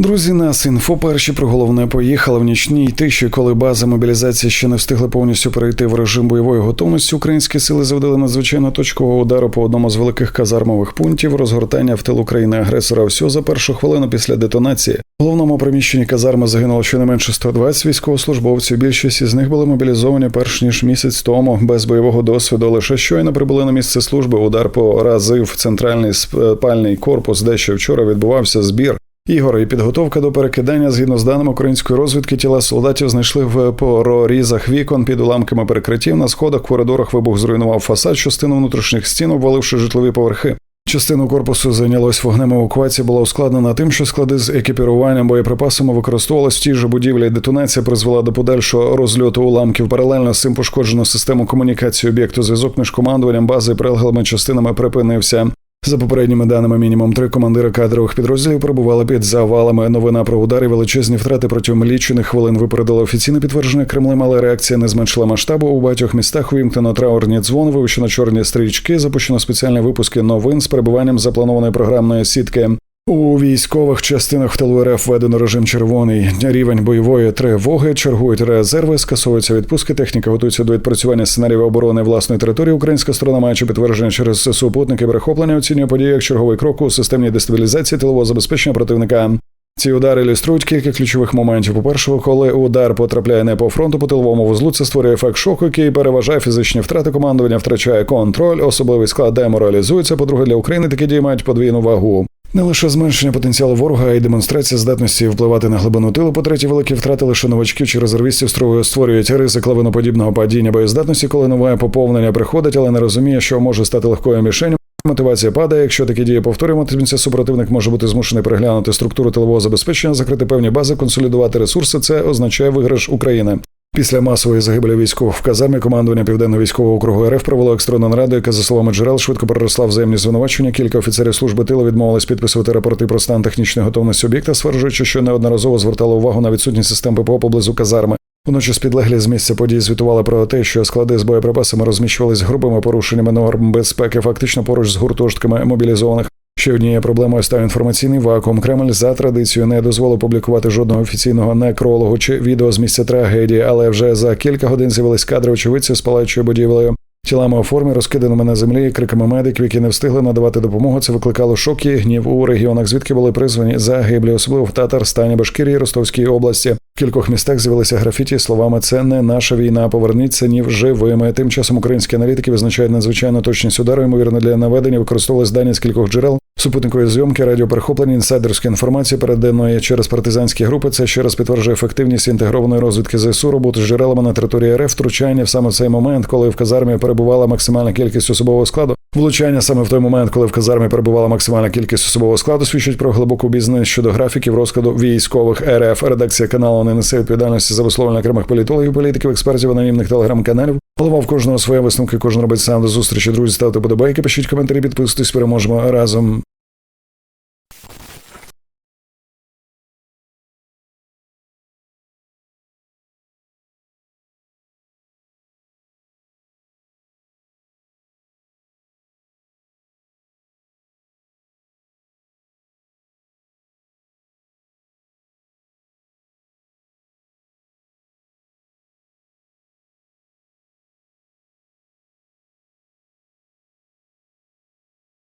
Друзі, нас інфо перші про головне поїхали в нічній тиші, коли бази мобілізації ще не встигли повністю перейти в режим бойової готовності. Українські сили завдали надзвичайно точкового удару по одному з великих казармових пунктів розгортання в тил України агресора. Всього за першу хвилину після детонації. В головному приміщенні казарми загинуло щонайменше 120 військовослужбовців. Більшість із них були мобілізовані перш ніж місяць тому без бойового досвіду. Лише щойно прибули на місце служби. Удар поразив центральний спальний корпус, де ще вчора відбувався збір. Ігор і підготовка до перекидання згідно з даними української розвідки тіла солдатів знайшли в прорізах вікон під уламками перекриттів. На сходах коридорах вибух зруйнував фасад, частину внутрішніх стін, обваливши житлові поверхи. Частину корпусу зайнялось вогнем евакуація була ускладнена тим, що склади з екіпіруванням боєприпасами використовувалась в тій же будівлі. Детонація призвела до подальшого розльоту уламків. Паралельно з цим пошкоджено систему комунікації об'єкту. Зв'язок між командуванням бази і прилеглими частинами припинився. За попередніми даними, мінімум три командири кадрових підрозділів перебували під завалами. Новина про удари величезні втрати протягом лічених хвилин випередила офіційне підтвердження Кремлем, але реакція не зменшила масштабу. У багатьох містах увімкнено траурні дзвони, вивищено чорні стрічки, запущено спеціальні випуски новин з перебуванням запланованої програмної сітки. У військових частинах в тилу РФ введено режим червоний рівень бойової тривоги. Чергують резерви, скасовуються відпустки. Техніка готується до відпрацювання сценаріїв оборони власної території. Українська сторона, маючи підтвердження через супутники перехоплення, оцінює події як черговий крок у системній дестабілізації тилового забезпечення противника. Ці удари ілюструють кілька ключових моментів. По перше, коли удар потрапляє не по фронту, по тиловому вузлу, це створює ефект шоку, який переважає фізичні втрати. Командування втрачає контроль, особливий склад деморалізується. По-друге, для України такі дії мають подвійну вагу. Не лише зменшення потенціалу ворога, а й демонстрація здатності впливати на глибину тилу. По третє, великі втрати лише новачків чи резервістів строю створюють ризик лавиноподібного падіння боєздатності, коли нове поповнення приходить, але не розуміє, що може стати легкою мішенью. Мотивація падає. Якщо такі дії повторюватимуться, супротивник може бути змушений переглянути структуру тилового забезпечення, закрити певні бази, консолідувати ресурси. Це означає виграш України. Після масової загибелі військових в казармі командування південного військового округу РФ провело екстрену нараду, яка за словами джерел швидко переросла взаємні звинувачення. Кілька офіцерів служби тилу відмовились підписувати рапорти про стан технічної готовності об'єкта, стверджуючи, що неодноразово звертали увагу на відсутність систем ППО поблизу казарми. Водночас підлеглі з місця подій звітували про те, що склади з боєприпасами розміщувались грубими порушеннями норм безпеки, фактично поруч з гуртожитками мобілізованих. Ще однією проблемою став інформаційний вакуум. Кремль за традицією не дозволив публікувати жодного офіційного некрологу чи відео з місця трагедії, але вже за кілька годин з'явились кадри очевидців з палаючою будівлею. Тілами у формі, розкиданими на землі, криками медиків, які не встигли надавати допомогу. Це викликало шок і гнів у регіонах, звідки були призвані загиблі, особливо в Татарстані, Башкірії, Ростовській області. В кількох містах з'явилися графіті словами Це не наша війна. Поверніться нів живими. Тим часом українські аналітики визначають надзвичайну точність удару. Ймовірно, для наведення використовувались дані з кількох джерел. Супутникові зйомки, радіоперехоплення, інсайдерської інформації, переданої через партизанські групи. Це ще раз підтверджує ефективність інтегрованої розвідки ЗСУ, роботи з джерелами на території РФ, втручання в саме цей момент, коли в казармі перебувала максимальна кількість особового складу. Влучання саме в той момент, коли в казармі перебувала максимальна кількість особового складу, свідчить про глибоку бізнес щодо графіків розкладу військових РФ. Редакція каналу не несе відповідальності за висловлення окремих політологів, політиків, експертів, анонімних телеграм-каналів. Голова в кожного своє висновки, кожен робить сам до зустрічі. Друзі, ставте подобайки, пишіть коментарі, підписуйтесь, переможемо разом.